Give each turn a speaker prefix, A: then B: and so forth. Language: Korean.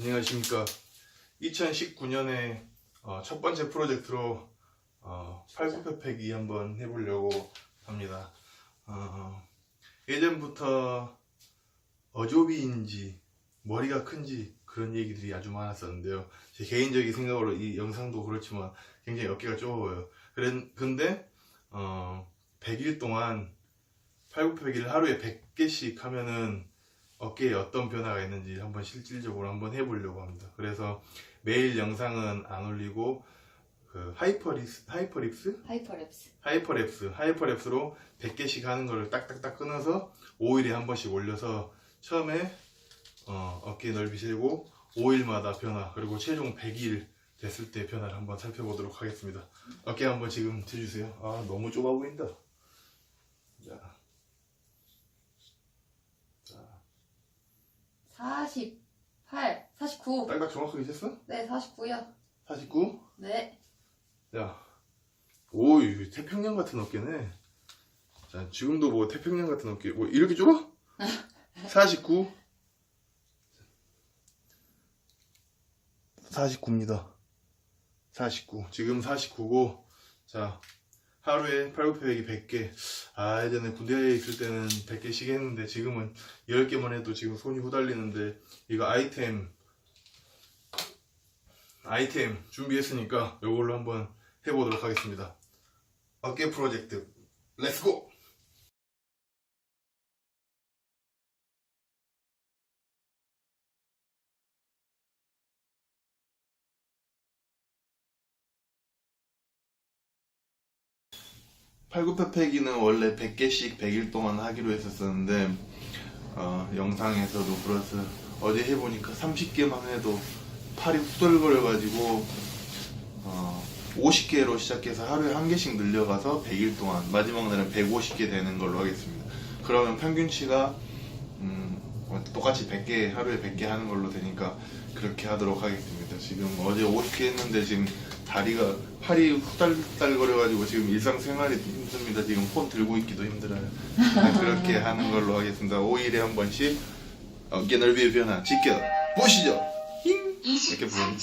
A: 안녕하십니까. 2019년에 어, 첫 번째 프로젝트로 어, 팔굽혀펴기 한번 해보려고 합니다. 어, 예전부터 어조비인지 머리가 큰지 그런 얘기들이 아주 많았었는데요. 제 개인적인 생각으로 이 영상도 그렇지만 굉장히 어깨가 좁아요. 그랬, 근데 어, 100일 동안 팔굽혀펴기를 하루에 100개씩 하면은 어깨에 어떤 변화가 있는지 한번 실질적으로 한번 해보려고 합니다. 그래서 매일 영상은 안 올리고 그 하이퍼립스, 하이퍼립스?
B: 하이퍼랩스.
A: 하이퍼랩스, 하이퍼랩스로 100개씩 하는 거를 딱딱딱 끊어서 5일에 한 번씩 올려서 처음에 어, 어깨 넓이 세고 5일마다 변화 그리고 최종 100일 됐을 때 변화를 한번 살펴보도록 하겠습니다. 어깨 한번 지금 대주세요. 아 너무 좁아 보인다. 자, 자
B: 48, 49.
A: 딱딱 정확하게 셌어?
B: 네, 49요.
A: 49?
B: 네.
A: 야, 오, 이 태평양 같은 어깨네. 자, 지금도 뭐 태평양 같은 어깨, 뭐 이렇게 좁아? 49. 49입니다. 49. 지금 49고, 자, 하루에 팔굽혀펴기 100개. 아, 예전에 군대에 있을 때는 100개씩 했는데, 지금은 10개만 해도 지금 손이 후달리는데, 이거 아이템, 아이템 준비했으니까 이걸로 한번 해보도록 하겠습니다. 어깨 프로젝트 렛츠고! 팔굽혀펴기는 원래 100개씩 100일 동안 하기로 했었었는데 어, 영상에서도 플러스 어제 해보니까 30개만 해도 팔이 후덜거려가지고 어, 50개로 시작해서 하루에 한 개씩 늘려가서 100일 동안 마지막 날은 150개 되는 걸로 하겠습니다. 그러면 평균치가 음, 어, 똑같이 100개 하루에 100개 하는 걸로 되니까 그렇게 하도록 하겠습니다. 지금 어제 50개 했는데 지금 다리가 팔이 후달달거려가지고 지금 일상생활이 힘듭니다. 지금 폰 들고 있기도 힘들어요. 네, 그렇게 하는 걸로 하겠습니다. 5일에 한 번씩 어깨 넓이의 변화 지켜 보시죠. 힝! 이렇게 보면